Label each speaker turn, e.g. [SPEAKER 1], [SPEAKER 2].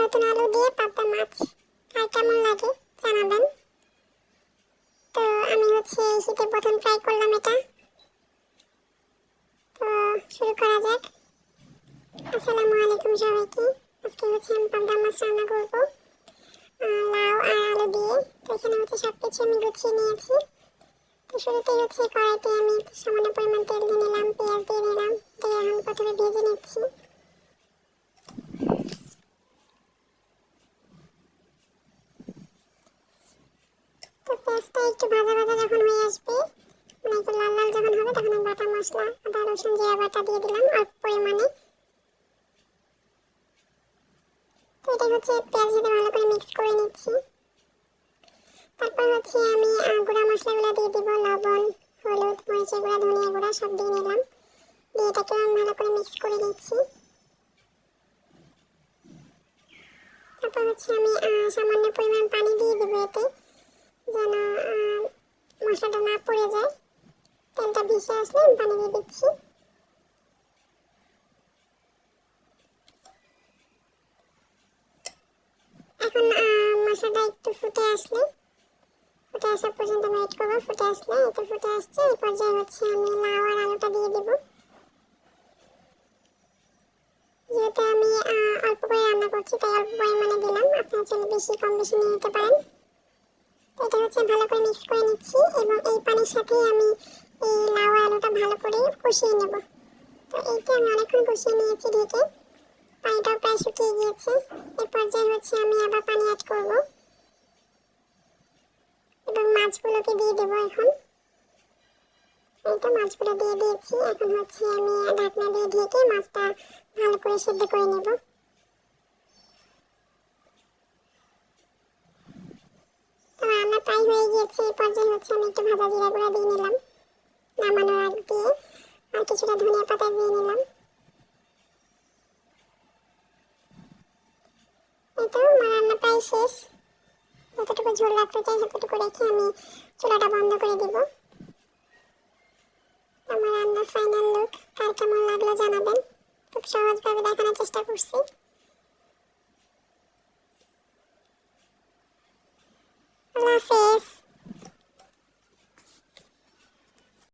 [SPEAKER 1] নতুন আলু দিয়ে পাবদা মাছ। আর কেমন লাগে জানাবেন। তো আমি হচ্ছে শীতে প্রথম ট্রাই করলাম এটা। তো শুরু করা যাক। আসসালামু আলাইকুম সবাইকে। আজকে হচ্ছে আমি পাবদা মাছ রান্না করব। লাউ আর আলু দিয়ে। তো এখানে হচ্ছে সব কিছু আমি গুছিয়ে নিয়েছি। তো শুরুতেই হচ্ছে কড়াইতে আমি সামান্য পরিমাণ তেল দিয়ে নিলাম তো এখন প্রথমে ভেজে নিচ্ছি পেঁয়াজটা একটু ভাজা ভাজা যখন হয়ে আসবে মানে একটু লাল লাল যখন হবে, তখন আমি বাটা মশলা, আদা, রসুন, জিরা বাটা দিয়ে দিলাম অল্প পরিমাণে। তো এটা হচ্ছে পেঁয়াজ সাথে ভালো করে মিক্স করে নিচ্ছি। তারপর হচ্ছে আমি গুঁড়া মশলাগুলো দিয়ে দিব, লবণ, হলুদ, মরিচের গুঁড়া, ধনিয়া গুঁড়া, সব দিয়ে নিলাম। দিয়ে এটাকে আমি ভালো করে মিক্স করে নিচ্ছি। তারপর হচ্ছে আমি সামান্য পরিমাণ পানি দিয়ে দিব এতে। ভেসে আসলে আমি পানি দিয়ে দিচ্ছি। এখন মশলাটা একটু ফুটে আসলে, ফুটে আসা পর্যন্ত ওয়েট করব, ফুটে আসলে এতে ফুটে আসছে, এই পর্যায়ে হচ্ছে আমি লাউ আর আলুটা দিয়ে দেবো। যেহেতু আমি অল্প করে রান্না করছি, তাই অল্প পরিমাণে দিলাম, আপনারা চাইলে বেশি, কম বেশি নিয়ে নিতে পারেন। এটা হচ্ছে ভালো করে মিক্স করে নিচ্ছি, এবং এই পানির সাথেই আমি এই লাউ আলুটা ভালো করে কষিয়ে নেব। তো এইটা আমি অনেকক্ষণ কষিয়ে নিয়েছি ঢেকে, পানিটাও প্রায় শুকিয়ে গিয়েছে। এই পর্যায়ে হচ্ছে আমি আবার পানি অ্যাড করব। এবং মাছগুলোকে দিয়ে দেবো এখন। এই তো মাছগুলো দিয়ে দিয়েছি। এখন হচ্ছে আমি ঢাকনা দিয়ে ঢেকে মাছটা ভালো করে সিদ্ধ করে নেব। তো রান্না প্রায় হয়ে গিয়েছে। এই পর্যায়ে হচ্ছে আমি একটু ভাজা জিরা গুঁড়া দিয়ে নিলাম। নামানোর আগ দিয়ে আর কিছুটা ধনিয়া পাতা দিয়ে নিলাম। তো আমার রান্না প্রায় শেষ। যতটুকু ঝোল রাখতে চাই ততটুকু রেখে আমি চুলাটা বন্ধ করে দিব। আমার রান্নার ফাইনাল লুক কার কেমন লাগল জানাবেন। খুব সহজভাবে দেখানোর চেষ্টা করছি।